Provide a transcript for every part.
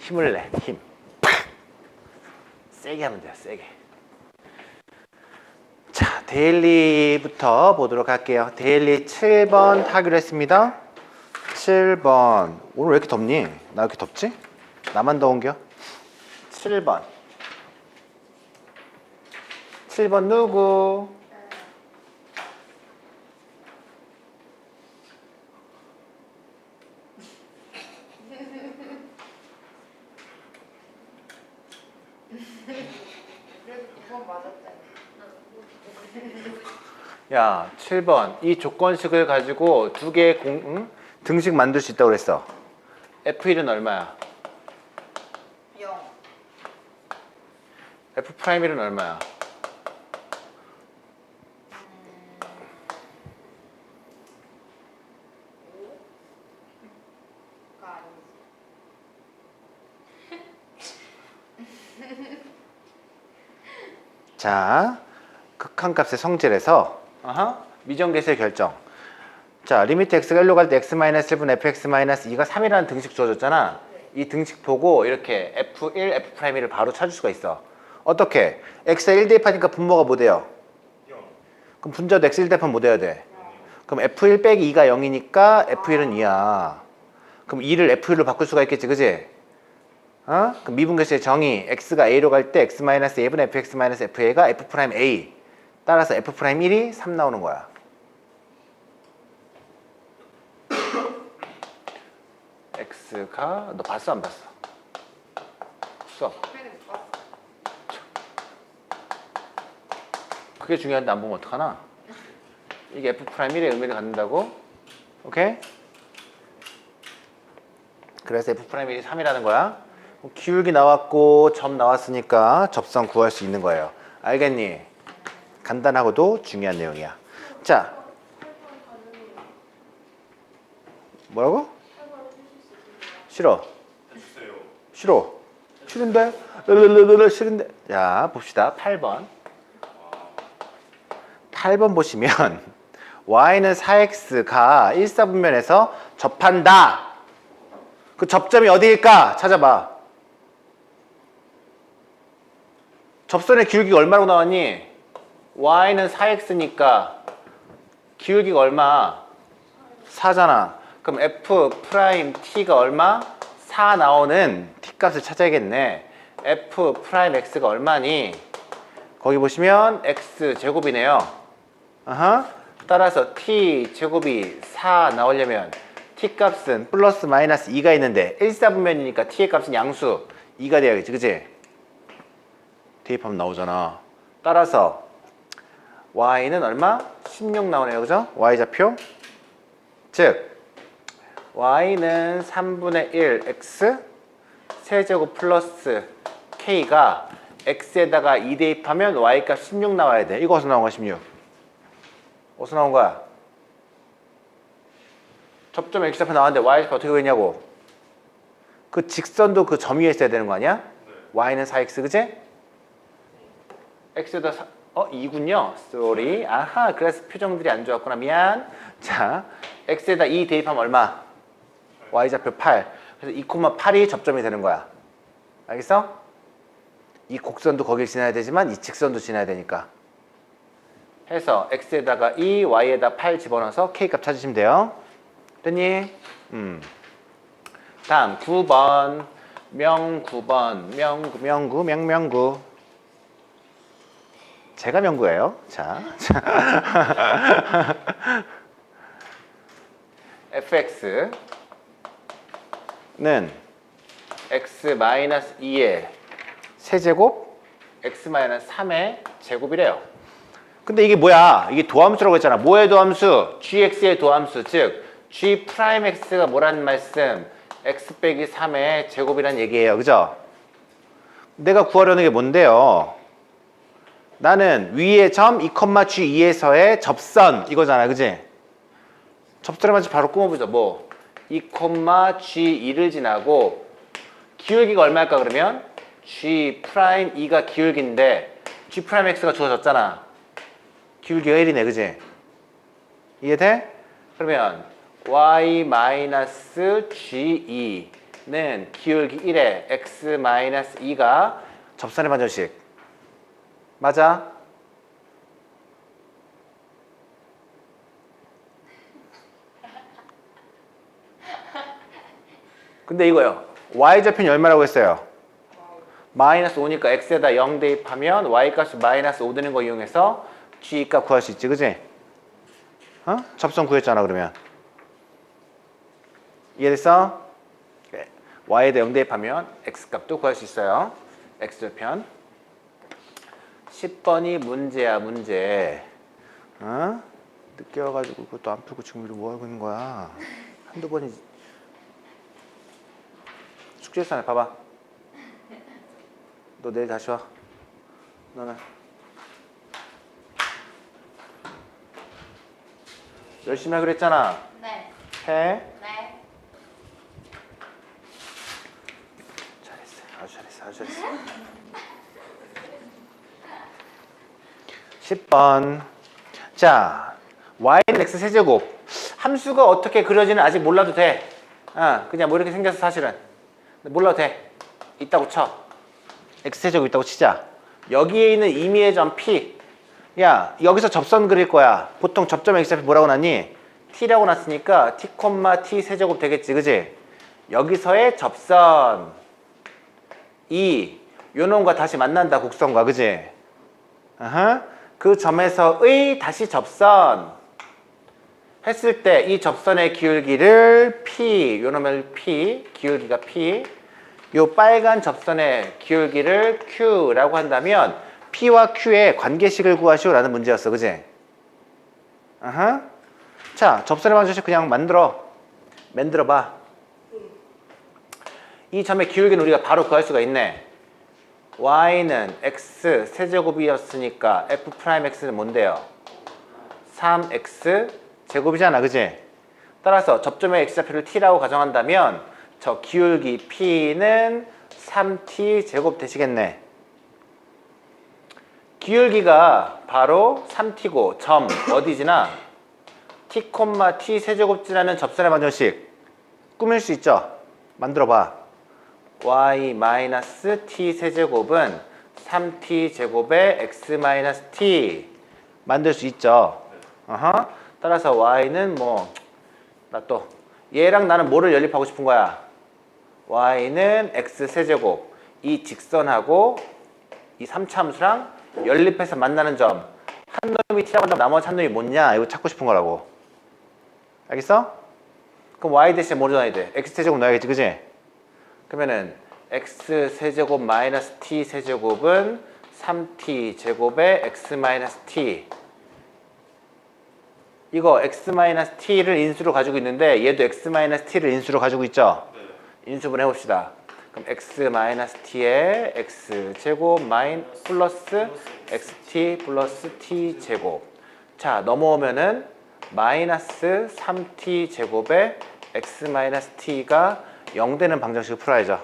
힘을 내. 힘. 팍! 세게 하면 돼요. 세게. 자, 데일리부터 보도록 할게요. 데일리 7번 하기로 했습니다. 7번. 오늘 왜 이렇게 덥니? 나 왜 이렇게 덥지? 나만 더운겨? 7번. 7번 누구? 그래도 두번 맞았잖아. 야, 7번. 이 조건식을 가지고 두 개의 공, 응? 등식 만들 수 있다고 그랬어. F1은 얼마야? 0. F'1은 얼마야? 자, 극한값의 성질에서 아하, 미정계수의 결정. 자, 리미트 x가 1로 갈 때 x-1분 fx-2가 3이라는 등식 주어졌잖아. 이 등식 보고 이렇게 f1, f'1을 바로 찾을 수가 있어. 어떻게? x가 1 대입하니까 분모가 뭐 돼요? 그럼 분자도 x 1 대입하면 뭐 돼야 돼? 그럼 f1 빼기 2가 0이니까 f1은 2야. 그럼 2를 f1로 바꿀 수가 있겠지, 그지? 어? 그럼 미분계수의 정의 x가 a로 갈 때 x-a분 fx-fa가 f'a 따라서 f'1이 3 나오는 거야 x가 너 봤어 안 봤어? 봤어. 그게 중요한데 안 보면 어떡하나? 이게 f'1의 의미를 갖는다고? 오케이? 그래서 f'1이 3이라는 거야. 기울기 나왔고 점 나왔으니까 접선 구할 수 있는 거예요. 알겠니? 간단하고도 중요한 내용이야. 자, 뭐라고? 싫어. 싫어. 싫은데? 르르르르 싫은데? 자, 봅시다. 8번. 8번 보시면 y는 4x가 1사분면에서 접한다. 그 접점이 어디일까? 찾아봐. 접선의 기울기가 얼마라고 나왔니? Y는 4x니까 기울기가 얼마? 4잖아. 그럼 f 프라임 t가 얼마? 4 나오는 t 값을 찾아야겠네. f 프라임 x가 얼마니? 거기 보시면 x 제곱이네요. 아하. 따라서 t 제곱이 4 나오려면 t 값은 플러스 마이너스 2가 있는데 1사분면이니까 t의 값은 양수 2가 돼야겠지, 그지? 대입하면 나오잖아. 따라서 y는 얼마? 16 나오네요, 그죠? y 좌표. 즉 y는 3분의 1 x 세제곱 플러스 k가 x에다가 2 대입하면 y 값 16 나와야 돼. 이거 어디서 나온 거야, 16? 어디서 나온 거야? 접점 x 좌표 나왔는데 y 좌표 어떻게 구했냐고? 그 직선도 그 점 위에 있어야 되는 거 아니야? y는 4x, 그지? x에다 사, 어 2군요. 쏘리. 아하. 그래서 표정들이 안 좋았구나. 미안. 자, x에다 2 대입하면 얼마? y 좌표 8. 그래서 2,8이 접점이 되는 거야. 알겠어? 이 곡선도 거길 지나야 되지만 이 직선도 지나야 되니까. 해서 x에다가 2, y에다 8 집어넣어서 k 값 찾으시면 돼요. 됐니? 음. 다음 9번. 명 9번. 명구 명구 명명구. 제가 명구예요. 자. 자. fx는 x 2의 세제곱 x 3의 제곱이래요. 근데 이게 뭐야? 이게 도함수라고 했잖아. 뭐의 도함수? gx의 도함수. 즉 g 프라임 x가 뭐라는 말씀? x 빼기 3의 제곱이란 얘기예요. 그죠? 내가 구하려는 게 뭔데요? 나는 위의 점 2,g2에서의 접선 이거잖아. 그지? 접선에 맞춰 바로 꾸며보자. 뭐? 2,g2를 지나고 기울기가 얼마일까 그러면? g 프라임 2가 기울기인데 g 프라임 x가 주어졌잖아. 기울기가 1이네. 그지? 이해돼? 그러면 y 마이너스 g2 는 기울기 1에 x-2가 접선의 반전식 맞아? 근데 이거요 y좌표는 얼마라고 했어요? 마이너스 5니까 x에다 0 대입하면 y 값이 마이너스 5 되는 거 이용해서 g 값 구할 수 있지 그지? 어? 접선 구했잖아 그러면 이해됐어? 네. y에다 0 대입하면 x 값도 구할 수 있어요 x좌편 10번이 문제야 문제. 어? 늦게 와가지고 그것도 안 풀고 지금 뭐 하고 있는 거야? 한두 번이 숙제 시간에 봐봐. 너 내일 다시 와. 너는 열심히 하기로 했잖아. 네. 해? 네. 잘했어 아주 잘했어. 아주 잘했어 10번. 자 y는 x 세제곱. 함수가 어떻게 그려지는 아직 몰라도 돼. 아, 그냥 뭐 이렇게 생겨서 사실은. 몰라도 돼. 있다고 쳐. x 세제곱 있다고 치자. 여기에 있는 임의의 점 p. 야 여기서 접선 그릴 거야. 보통 접점 x좌표 뭐라고 났니? T라고 났으니까 t, t 세제곱 되겠지 그지? 여기서의 접선. 이 요놈과 다시 만난다 곡선과 그지? 아하. 그 점에서의 다시 접선 했을 때 이 접선의 기울기를 p 요 놈을 p 기울기가 p 요 빨간 접선의 기울기를 q라고 한다면 p와 q의 관계식을 구하시오라는 문제였어 그지. 자 접선의 방정식 그냥 만들어 만들어 봐 이 점의 기울기는 우리가 바로 구할 수가 있네. Y는 x 세제곱이었으니까 f 프라임 x는 뭔데요? 3x 제곱이잖아, 그지? 따라서 접점의 x좌표를 t라고 가정한다면 저 기울기 p는 3t 제곱 되시겠네. 기울기가 바로 3t고 점 어디지나 t, t 세제곱지라는 접선의 방정식 꾸밀 수 있죠? 만들어 봐. Y 마이너스 t 세제곱은 3t 제곱의 x 마이너스 t 만들 수 있죠. 어허. 따라서 y는 뭐 나 또 얘랑 나는 뭐를 연립하고 싶은 거야? y는 x 세제곱 이 직선하고 이 3차 함수랑 연립해서 만나는 점 한 놈이 t라고 한다면 나머지 한 놈이 뭐냐 이거 찾고 싶은 거라고 알겠어? 그럼 y 대신에 뭐를 넣어야 돼? x 세제곱 넣어야겠지 그지? 그러면은 x 세제곱 마이너스 t 세제곱은 3t 제곱의 x 마이너스 t 이거 x 마이너스 t를 인수로 가지고 있는데 얘도 x 마이너스 t를 인수로 가지고 있죠? 인수분 해봅시다. 그럼 x 마이너스 t에 x 제곱 마인 플러스 xt 플러스 t 제곱 자 넘어오면은 마이너스 3t 제곱에 x 마이너스 t가 0 되는 방정식을 풀어야죠.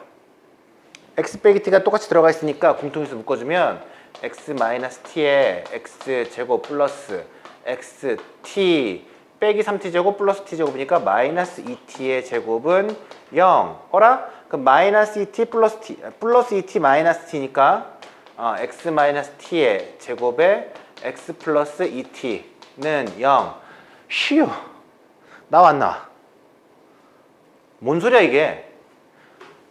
x 빼기 t가 똑같이 들어가 있으니까 공통인수 묶어주면 x 마이너스 t에 x 제곱 플러스 x t 빼기 3t 제곱 플러스 t 제곱이니까 마이너스 2t의 제곱은 0. 어라? 그럼 마이너스 2t 플러스 t 플러스 2t 마이너스 t니까 어, x 마이너스 t의 제곱에 x 플러스 2t는 0. 쉬우. 나왔나? 뭔 소리야 이게?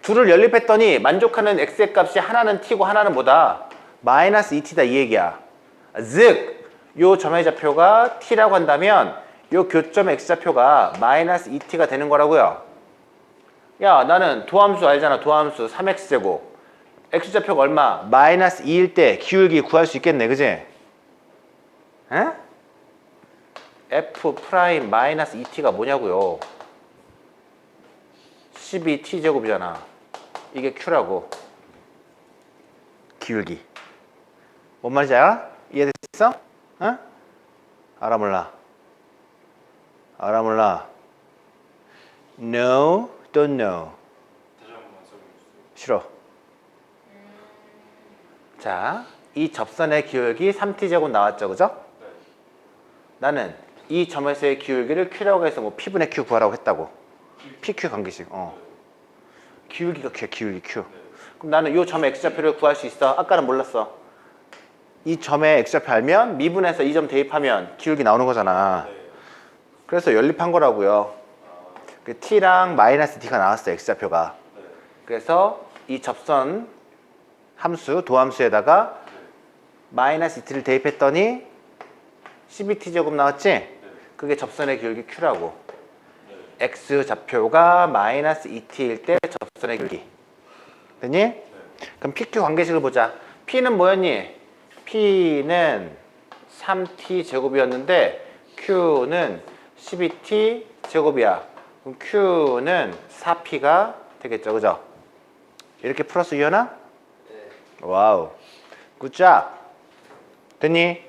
둘을 연립했더니 만족하는 x의 값이 하나는 t고 하나는 뭐다? 마이너스 2t다 이 얘기야. 즉, 요 점의 좌표가 t라고 한다면 요 교점 x좌표가 마이너스 2t가 되는 거라고요. 야 나는 도함수 알잖아 도함수 3x제곱 x좌표가 얼마? 마이너스 2일 때 기울기 구할 수 있겠네 그지? 에? f 프라임 마이너스 2t가 뭐냐고요 12t 제곱이잖아 이게 q라고 기울기 뭔 말인지 알아? 이해됐어? 어? 알아 몰라 알아 몰라 No, don't know. 싫어 자, 이 접선의 기울기 3t 제곱 나왔죠 그죠? 네. 나는 이 점에서의 기울기를 q라고 해서 뭐 p분의 q 구하라고 했다고 PQ 관계식 어. 기울기가 Q야 기울기 Q 그럼 나는 이 점의 x좌표를 구할 수 있어 아까는 몰랐어 이 점의 x좌표 알면 미분해서 이 점 대입하면 기울기 나오는 거잖아 네. 그래서 연립한 거라고요 그 t랑 마이너스 d가 나왔어 x좌표가 네. 그래서 이 접선 함수 도함수에다가 마이너스 2t를 대입했더니 12t 제곱 나왔지? 그게 접선의 기울기 q라고 x 좌표가 마이너스 2t일 때 접선의 기울기 됐니? 그럼 pq 관계식을 보자 p는 뭐였니? p는 3t 제곱이었는데 q는 12t 제곱이야 그럼 q는 4p가 되겠죠 그죠? 이렇게 풀어서 이현아? 네. 와우 굿잡 됐니?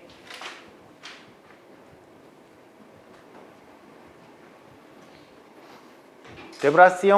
데브라스 형